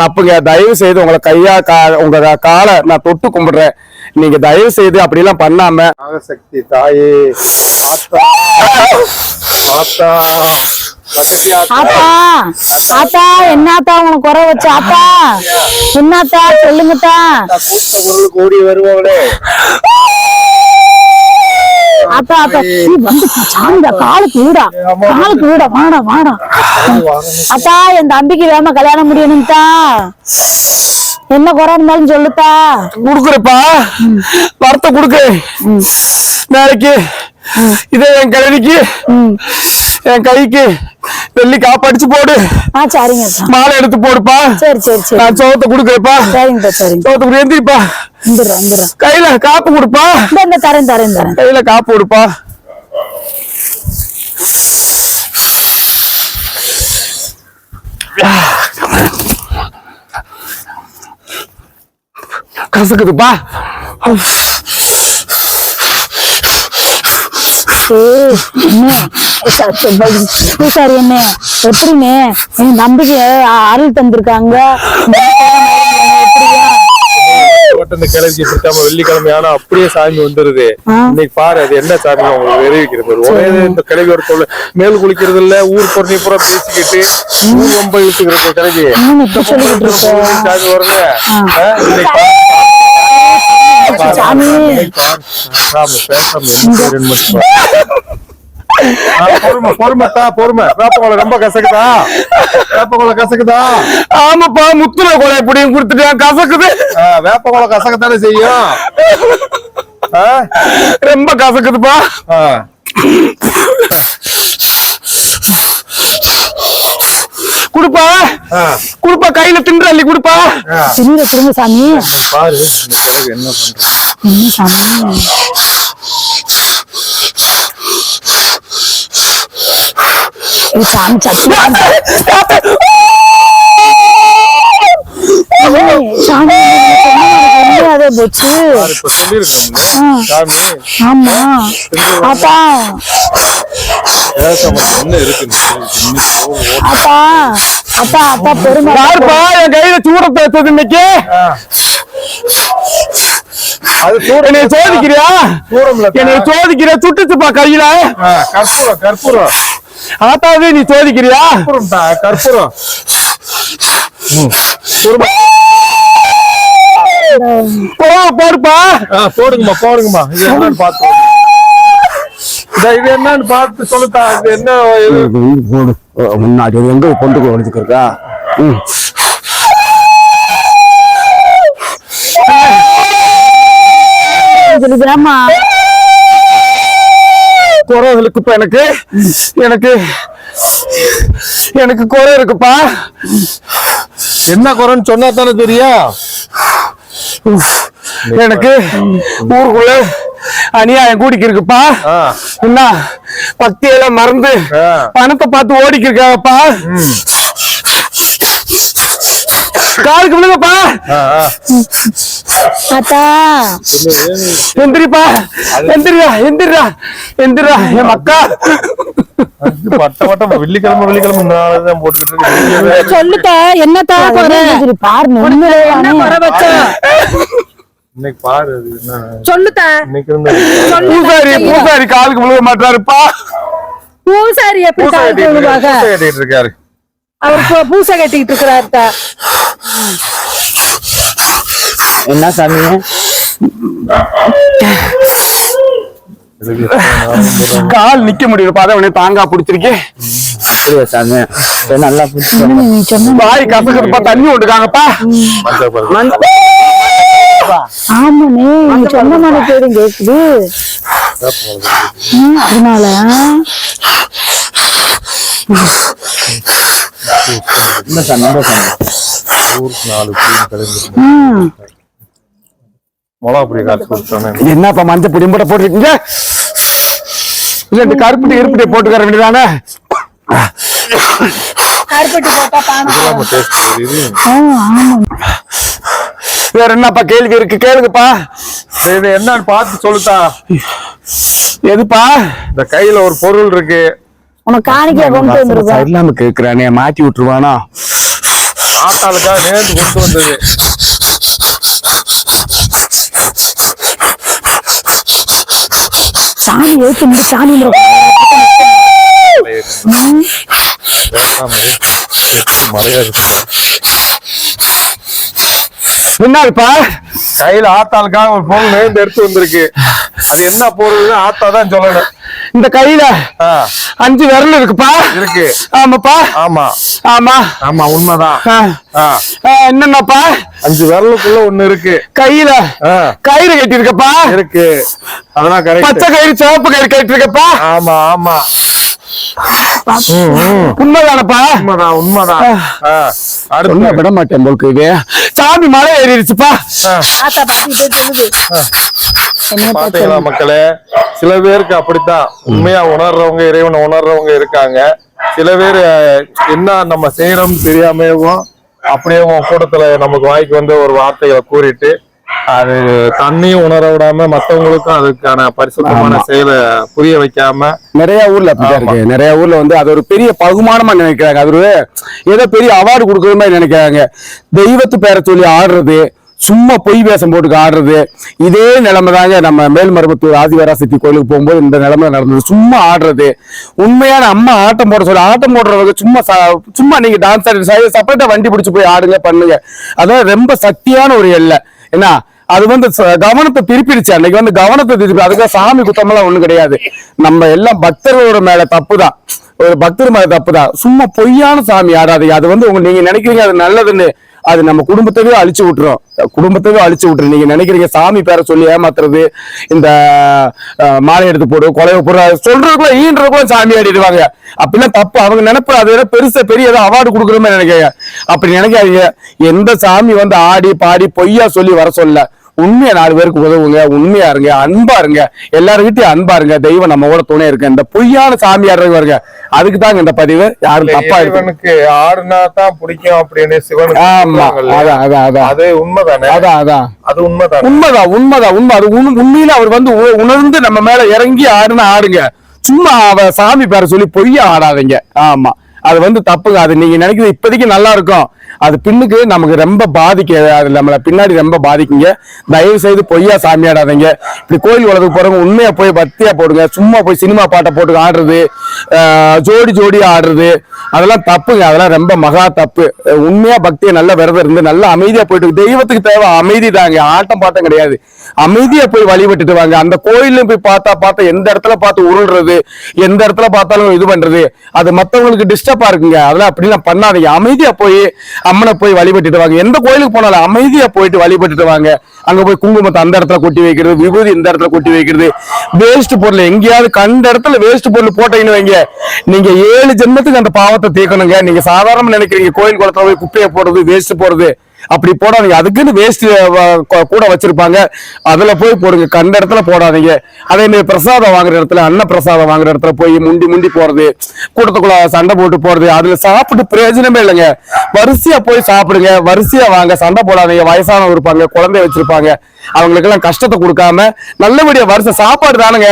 தப்புங்க. தயவு செய்து உங்களை கையா கா உங்க காலை நான் தொட்டு கும்பிடுறேன். நீங்க தயவு செய்து அப்படி எல்லாம் பண்ணாம. நாகசக்தி தாயே ஆத்தா ஆத்தா சக்தி ஆத்தா ஆத்தா ஆத்தா என்னத்தா உனக்கு குறை வச்ச ஆத்தா? என்னத்தா? சொல்லுங்கத்தா. கூட்ட பொருள் கூடி வருபவளே நீ வந்து சாமிடா காலுக்கு வீடா காலுக்கு வீடா வாடா. வாடா அத்தா என் தம்பிக்கு வேம கல்யாணம் முடியணும்தா என்ன குறை இருந்தாலும் சொல்லுத்தா குடுக்குறப்பா. வரத்தை குடுக்கு. நாளைக்கு. இதே என் கிழவிக்கு என் கைக்கு வெள்ளி காப்படிச்சு போடு. சரிங்க. மாலை எடுத்து போடுப்பா. சரி சரி சரி. நான் சோத்தை குடுக்குறேப்பா சரிங்கப்பா சரிங்க. சோத்தை குடு எந்திரிப்பா கையில காப்பு கொடுப்பா. இந்த தரேன் தரேன் தரேன். கையில காப்பு கொடுப்பா. கசக்குதுப்பா ஏய், என்ன ச- ச- ப- பூசாரி என்ன எப்படிண்ணே என் தம்பிக்கு அ- அருள் தந்திருக்காங்க இந்த கிழவிக்கு பிடிக்காம வெள்ளிக்கிழமை ஆனா அப்படியே சாமி வந்துருது. இன்னைக்கு பாரு அது என்ன சாமி உங்களுக்கு தெரிவிக்கிறது ஒரே இந்த கிழவி ஒரு தொழில் மேல் குளிக்கிறது இல்ல ஊர் பொருளை பூரா பேசிக்கிட்டு ஊர் ரொம்ப இழுத்துக்கிறது கிழவி சாமி இன்னைக்கு பாரு. சாமி பொறுமை பொறுமைத்தா பொறுமை வேப்ப ரொம்ப கசக்குதா வேப்ப கசக்குதா ஆமாப்பா முத்துன கொலை இப்படியும் கொடுத்துட்டேன் கசக்குது வேப்ப கசக்கத்தானே செய்யும்? ரொம்ப கசக்குதுப்பா குடுப்பா. குடுப்பா கையில தின்று அள்ளி குடுப்பா. திரும்ப திரும்ப சாமி. பாரு என்ன சாமி. சாமி சாமி போச்சு. ஆமா. அப்பா அப்பா அப்பா அப்பா பொறுமை யாருப்பா என் கையில சூட பேசுறது இன்னைக்கு. அது சூடம் என்னைய சோதிக்கிறியா? என்னைய சோதிக்கிறியா? சுட்டுச்சுப்பா கையில. ஆ, கற்பூரம் கற்பூரம். ஆத்தாவே நீ சோதிக்கிறியா? கற்பூரம். போடுப்பா போடுங்கம்மா போடுங்கம்மா. இது என்னன்னு பார்த்து இந்த இது என்னன்னு பார்த்து சொல்லுத்தா இது என்ன இது? போடு. முன்னாடி எங்க கொண்டு வந்துருக்கா சொல்லுதுராமா குறைகளுக்கு இப்ப எனக்கு. எனக்கு எனக்கு குறை இருக்குப்பா. என்ன குறைன்னு சொன்னா தானே தெரியும் எனக்கு ஊருக்குள்ள அநியாயம் கூடிக்கு இருக்குப்பா. என்ன பக்தியெல்லாம் மறந்து. பணத்தை பார்த்து ஓடிக்கு இருக்காப்பா காலுக்கு விழுங்கப்பா. எந்திரிப்பா. எந்திரிடா எந்திரிடா. எந்திரிடா என் மக்கா. பட்ட பட்டம் வெள்ளிக்கிழமை வெள்ளிக்கிழமை போட்டுக்கிட்டு சொல்லுத்த என்னத்தா பாரு இன்னைக்கு பாரு அது என்ன? சொல்லுத்த. இன்னைக்கு இருந்த பூசாரி பூசாரி காலுக்கு விழுக மாட்டாருப்பா. பூசாரி எப்படி பூசை கால் கட்டிட்டு இருக்காரு, அவர் பூசை கட்டிட்டு இருக்கிறாரு என்ன சாமி? கால் நிக்க முடியலப்பா அதை உடனே தாங்கா பிடிச்சிருக்கேன் அப்படியா சாமி? நல்லா வாய் கசக்குதுப்பா தண்ணி விட்டுக்காங்கப்பா. ஆமாண்ணே நீ சொன்ன மாதிரி பேரும் கேக்குது. அதனால. என்னப்பா மஞ்சள் பொடி மூட்டை போட்டுருக்கீங்க? இல்ல கருப்பட்டி இருப்பட்டி போட்டுக்கிற வேண்டியதானே? கருப்பட்டி போட்டா பானை இல்லாம டேஸ்ட் தெரியுது ஆ, ஆமா வேற என்னப்பா கேள்வி இருக்கு கேளுங்கப்பா சரி, இது என்னன்னு பார்த்து சொல்லுத்தா எதுப்பா இந்த கையில ஒரு பொருள் இருக்கு உனக்கு காணிக்கையா கொண்டு வந்துருக்கோம் இல்லாம கேக்குறானே மாட்டி விட்டுருவானா ஆத்தாளுக்காக நேர்ந்து கொண்டு வந்தது சாமி எழுத்து இந்த சாமி பேசாம மறையாது முன்னாள்ப்பா. கையில ஆத்தாளுக்காக ஒரு பொருள் நேர்ந்து எடுத்து வந்திருக்கு. அது என்ன பொருள்னு ஆத்தா தான் சொல்லணும் இந்த கையில அஞ்சு விரல் இருக்குப்பா. இருக்கு. ஆமாப்பா. ஆமா. ஆமா. ஆமா உண்மைதான். என்னென்னப்பா? அஞ்சு விரலுக்குள்ள ஒண்ணு இருக்கு. கையில கயிறு கட்டியிருக்கப்பா. இருக்கு. அதெல்லாம் பச்சை கரெக்ட் கயிறு சிவப்பு கயிறு கட்டிருக்கப்பா ஆமா ஆமா. உண்மைதானப்பா? உண்மைதான் உண்மைதான். அடுத்து. விட மாட்டேன் போலுக்கு இது சாமி மலை ஏறிடுச்சுப்பா. பாத்தீங்களா மக்களே சில பேருக்கு அப்படித்தான். உண்மையா உணர்றவங்க இறைவனை உணர்றவங்க இருக்காங்க. சில பேர் என்ன நம்ம செய்யறோம் தெரியாமவும் அப்படியே உன் கூட்டத்துல நமக்கு வாய்க்கு வந்து ஒரு வார்த்தைகளை கூறிட்டு அது தண்ணியும் உணர விடாம மத்தவங்களுக்கும் அதுக்கான பரிசுத்தமான செயலை புரிய வைக்காம நிறைய ஊர்ல அப்படிதான் இருக்கு. நிறைய ஊர்ல வந்து அது ஒரு பெரிய பகுமானமா நினைக்கிறாங்க. அது ஏதோ பெரிய அவார்டு கொடுக்குற மாதிரி நினைக்கிறாங்க. தெய்வத்து பேரை சொல்லி ஆடுறது சும்மா பொய் வேஷம் போட்டுக்கு ஆடுறது இதே நிலைமை தாங்க நம்ம மேல்மருவத்தூர் ஆதிவராசக்தி கோயிலுக்கு போகும்போது இந்த நிலைமை நடந்தது. சும்மா ஆடுறது. உண்மையான அம்மா ஆட்டம் போட சொல்லி ஆட்டம் போடுறவங்க சும்மா சும்மா நீங்க டான்ஸ் ஆடி செப்பரேட்டா வண்டி பிடிச்சு போய் ஆடுங்க பண்ணுங்க. அதான் ரொம்ப சக்தியான ஒரு எல்லை. என்ன அது வந்து ச- கவனத்தை திருப்பிடுச்சு. அன்னைக்கு வந்து கவனத்தை திருப்பி அதுக்காக சாமி குத்தமெல்லாம் ஒண்ணும் கிடையாது. நம்ம எல்லாம் பக்தர்களோட மேல தப்புதான். ஒரு பக்தர் மேல தப்புதான். சும்மா பொய்யான சாமி ஆடாதீங்க அது வந்து உங்க நீங்க நினைக்கிறீங்க அது நல்லதுன்னு அது நம்ம குடும்பத்தவே அழிச்சு விட்டுரும். குடும்பத்தவே அழிச்சு விட்டுரும். நீங்க நினைக்கிறீங்க சாமி பேரை சொல்லி ஏமாத்துறது இந்த மாலை எடுத்து போடு கொலை போடுற சொல்றதுக்குள்ள ஈன்றதுக்குள்ள சாமி ஆடிடுவாங்க. அப்படிலாம் தப்பு. அவங்க நினைப்பு அது ஏதோ பெருசா பெரிய ஏதோ அவார்டு கொடுக்குற மாதிரி நினைக்கிறீங்க. அப்படி நினைக்காதீங்க. எந்த சாமி வந்து ஆடி பாடி பொய்யா சொல்லி வர சொல்ல. உண்மையா நாலு பேருக்கு உதவுங்க உண்மையா இருங்க அன்பா இருங்க எல்லாருக்கிட்டையும் அன்பா இருங்க தெய்வம் நம்ம கூட துணை இருக்கு. இந்த பொய்யான சாமியார் வருங்க அதுக்கு தாங்க இந்த பதிவு. யாரும் தப்பா இருக்கு ஆடுனா தான் பிடிக்கும் அப்படின்னு சிவனுக்கு ஆமா. அதான் அதான் அதான். அது உண்மைதானே? அதான் அதான். அது உண்மைதானே? உண்மைதான் உண்மைதான் உண்மை. அது உண்- உண்மையில அவர் வந்து உணர்ந்து நம்ம மேல இறங்கி ஆடுனா ஆடுங்க. சும்மா அவ சாமி பேரை சொல்லி பொய்யா ஆடாதீங்க. ஆமா. அது வந்து தப்புங்க. அது நீங்க நினைக்கிறது இப்போதைக்கு நல்லா இருக்கும் அது பின்னுக்கு நமக்கு ரொம்ப பாதிக்க அது நம்மளை பின்னாடி ரொம்ப பாதிக்குங்க. தயவு செய்து பொய்யா சாமி ஆடாதீங்க இப்படி கோயில் உலகத்துக்கு போறவங்க உண்மையா போய் பக்தியா போடுங்க. சும்மா போய் சினிமா பாட்டை போட்டு ஆடுறது ஜோடி ஜோடி ஆடுறது அதெல்லாம் தப்புங்க. அதெல்லாம் ரொம்ப மகா தப்பு. உண்மையா பக்தியை நல்ல விரதம் இருந்து நல்லா அமைதியா போயிட்டு தெய்வத்துக்கு தேவை அமைதி தாங்க. ஆட்டம் பாட்டம் கிடையாது. அமைதியா போய் வழிபட்டுட்டு வாங்க. அந்த கோயிலும் போய் பார்த்தா பார்த்தா எந்த இடத்துல பார்த்து உருள்றது எந்த இடத்துல பார்த்தாலும் இது பண்றது அது மற்றவங்களுக்கு டிஸ்டர்பா இருக்குங்க. அதெல்லாம் அப்படிலாம் பண்ணாதீங்க. அமைதியா போய் அம்மனை போய் வழிபட்டுட்டு வாங்க. எந்த கோயிலுக்கு போனாலும் அமைதியா போயிட்டு வழிபட்டுட்டு வாங்க. அங்க போய் குங்குமத்தை அந்த இடத்துல கொட்டி வைக்கிறது விபூதி இந்த இடத்துல கொட்டி வைக்கிறது. வேஸ்ட் பொருள் எங்கேயாவது கண்ட இடத்துல வேஸ்ட் பொருள் போட்டீங்கன்னு வைங்க. நீங்க ஏழு ஜென்மத்துக்கு அந்த பாவத்தை தீர்க்கணுங்க. நீங்க சாதாரணமா நினைக்கிறீங்க. கோயில் குளத்துல போய் குப்பையை போடுறது வேஸ்ட் போடுறது. அப்படி போடாதீங்க. அதுக்குன்னு வேஸ்ட் கூட வச்சிருப்பாங்க. அதுல போய் போடுங்க. கண்ட இடத்துல போடாதீங்க. அதே மாதிரி பிரசாதம் வாங்குற இடத்துல அன்ன பிரசாதம் வாங்குற இடத்துல போய் முண்டி முண்டி போறது கூட்டத்துக்குள்ள சண்டை போட்டு போறது அதுல சாப்பிட்டு பிரயோஜனமே இல்லைங்க. வரிசையா போய் சாப்பிடுங்க. வரிசையா வாங்க. சண்டை போடாதீங்க. வயசானவங்க இருப்பாங்க குழந்தை வச்சிருப்பாங்க. அவங்களுக்கு எல்லாம் கஷ்டத்தை கொடுக்காம நல்லபடியா வருஷம் சாப்பாடு தானுங்க.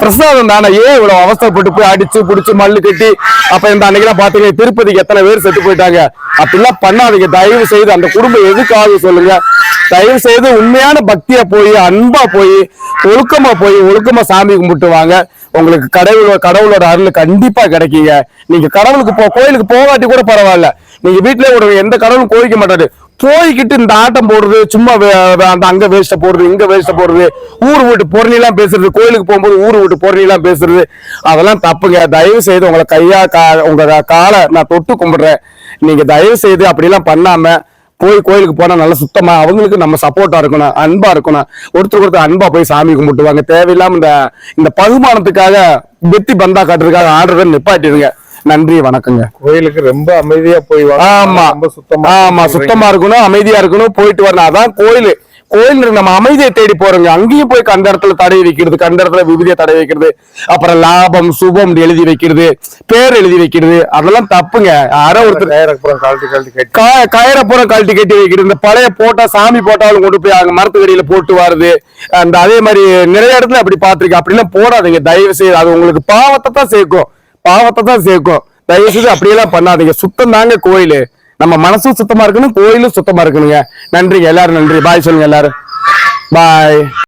பிரசாதம் தானே? ஏன் இவ்வளவு அவசரப்பட்டு போய் அடிச்சு புடிச்சு மல்லு கட்டி அப்ப இந்த அன்னைக்கு பாத்தீங்க திருப்பதிக்கு எத்தனை பேர் செத்து போயிட்டாங்க? அப்படிலாம் பண்ணாதீங்க. தயவு செய்து அந்த குடும்பம் எதுக்காக சொல்லுங்க. தயவு செய்து உண்மையான பக்தியா போய் அன்பா போய் ஒழுக்கமா போய் ஒழுக்கமா சாமி கும்பிட்டு வாங்க. உங்களுக்கு கடவுளோட கடவுளோட அருள் கண்டிப்பா கிடைக்குங்க. நீங்க கடவுளுக்கு போ கோயிலுக்கு போகாட்டி கூட பரவாயில்ல. நீங்க வீட்டுல ஒரு எந்த கடவுளும் கோவிக்க மாட்டாரு. போய்கிட்டு இந்த ஆட்டம் போடுறது சும்மா வே- அந்த அங்க வேஸ்ட போடுறது இங்க வேஸ்ட போடுறது ஊர் வீட்டு எல்லாம் பேசுறது கோயிலுக்கு போகும்போது ஊர் வீட்டு பொருளெல்லாம் பேசுறது அதெல்லாம் தப்புங்க. தயவு செய்து உங்களை கையா கா உங்க காலை நான் தொட்டு கும்பிடுறேன். நீங்க தயவு செய்து அப்படிலாம் பண்ணாம போய் கோயிலுக்கு போனா நல்லா சுத்தமா அவங்களுக்கு நம்ம சப்போர்ட்டா இருக்கணும் அன்பா இருக்கணும். ஒருத்தருக்கு ஒருத்தர் அன்பா போய் சாமி கும்பிட்டுவாங்க. தேவையில்லாம இந்த இந்த பகுமானத்துக்காக வெத்தி பந்தா காட்டுறதுக்காக ஆடுறதை நிப்பாட்டிடுங்க. நன்றி வணக்கங்க. கோயிலுக்கு ரொம்ப அமைதியா போய். ஆமா. ரொம்ப சுத்தமா ஆமா சுத்தமா இருக்கணும் அமைதியா இருக்கணும் போயிட்டு வரணும். அதான் கோயில். கோயில் நம்ம அமைதியை தேடி போறோங்க. அங்கேயும் போய் கண்ட இடத்துல தடவி வைக்கிறது கண்ட இடத்துல விபூதியை தடவி வைக்கிறது அப்புறம் லாபம் சுபம் எழுதி வைக்கிறது பேர் எழுதி வைக்கிறது அதெல்லாம் தப்புங்க. யாரோ ஒருத்தர் கயிறை அப்புறம் கழட்டி கழட்டி கட்டி. கா- கயிறப்புறம் கழட்டி கட்டி வைக்கிறது. இந்த பழைய போட்டா சாமி போட்டாலும் கொண்டு போய் அங்க மரத்துக்கடியில போட்டு வருது. அந்த அதே மாதிரி நிறைய இடத்துல அப்படி பாத்திருக்கேன் அப்படிலாம் போடாதீங்க. தயவு செய்து அது உங்களுக்கு பாவத்தை தான் சேர்க்கும். பாவத்தை தான் சேர்க்கும். தயவு செய்து அப்படியெல்லாம் பண்ணாதீங்க. சுத்தம் தாங்க கோயில். நம்ம மனசும் சுத்தமா இருக்கணும் கோயிலும் சுத்தமா இருக்கணுங்க. நன்றிங்க எல்லாரும் நன்றி. பாய் சொல்லுங்க எல்லாரும். பாய்